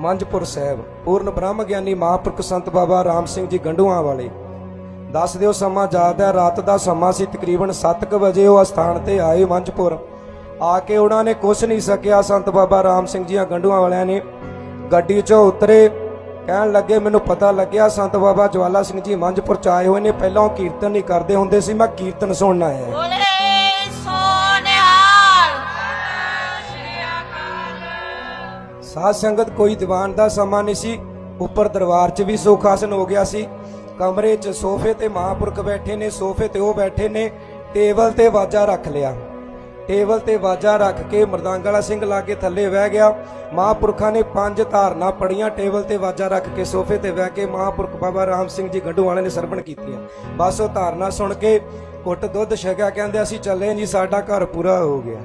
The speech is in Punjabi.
ਮੰਜਪੁਰ ਸਾਹਿਬ, ਪੂਰਨ ਬ੍ਰਹਮ ਗਿਆਨੀ ਮਹਾਂਪੁਰਖ ਸੰਤ ਬਾਬਾ ਰਾਮ ਸਿੰਘ ਜੀ ਗੰਡੂਆਂ ਵਾਲੇ। ਦੱਸ ਦਿਓ ਸਮਾਂ, ਯਾਦ ਹੈ ਰਾਤ ਦਾ ਸਮਾਂ ਸੀ ਤਕਰੀਬਨ 7:00 ਵਜੇ ਉਹ ਅਸਥਾਨ ਤੇ ਆਏ ਮੰਜਪੁਰ। ਆ ਕੇ ਉਹਨਾਂ ਨੇ ਕੁਛ ਨਹੀਂ ਸਕਿਆ, ਸੰਤ ਬਾਬਾ ਰਾਮ ਸਿੰਘ ਜੀਆਂ ਗੰਡੂਆਂ ਵਾਲਿਆਂ ਨੇ ਗੱਡੀ 'ਚੋਂ ਉਤਰੇ। ਕਹਿਣ ਲੱਗੇ, ਮੈਨੂੰ ਪਤਾ ਲੱਗਿਆ ਸੰਤ ਬਾਬਾ ਜਵਾਲਾ ਸਿੰਘ ਜੀ ਮੰਝਪੁਰ ਚ ਆਏ ਹੋਏ ਨੇ, ਪਹਿਲਾਂ ਉਹ ਕੀਰਤਨ ਨਹੀਂ ਕਰਦੇ ਹੁੰਦੇ ਸੀ, ਮੈਂ ਕੀਰਤਨ ਸੁਣਨ ਆਇਆ ਸਾਧ ਸੰਗਤ ਕੋਈ ਦੀਵਾਨ ਦਾ ਸਮਾਂ ਨਹੀਂ ਸੀ। ਉੱਪਰ ਦਰਬਾਰ 'ਚ ਵੀ ਸੁਖ ਆਸਨ ਹੋ ਗਿਆ ਸੀ। ਕਮਰੇ 'ਚ ਸੋਫੇ ਤੇ ਮਹਾਂਪੁਰਖ ਬੈਠੇ ਨੇ, ਸੋਫੇ ਤੇ ਉਹ ਬੈਠੇ ਨੇ, ਟੇਬਲ ਤੇ ਵਾਜਾ ਰੱਖ ਲਿਆ। ਟੇਬਲ ਤੇ ਵਾਜਾ ਰੱਖ ਕੇ ਮਰਦਾਂਗ ਵਾਲਾ ਸਿੰਘ ਲਾ ਕੇ ਥੱਲੇ ਬਹਿ ਗਿਆ। ਮਹਾਂਪੁਰਖਾਂ ਨੇ ਪੰਜ ਧਾਰਨਾ ਪੜੀਆਂ ਟੇਬਲ ਤੇ ਵਾਜਾ ਰੱਖ ਕੇ ਸੋਫੇ ਤੇ ਬਹਿ ਕੇ ਮਹਾਂਪੁਰਖ ਬਾਬਾ ਰਾਮ ਸਿੰਘ ਜੀ ਗੱਡੂ ਵਾਲੇ ਨੇ ਸਰਵਣ ਕੀਤੀਆਂ। ਬਸ ਉਹ ਧਾਰਨਾ ਸੁਣ ਕੇ ਘੁੱਟ ਦੁੱਧ ਛਕਿਆ, ਕਹਿੰਦੇ ਅਸੀਂ ਚੱਲੇ ਜੀ ਸਾਡਾ ਘਰ ਪੂਰਾ ਹੋ ਗਿਆ।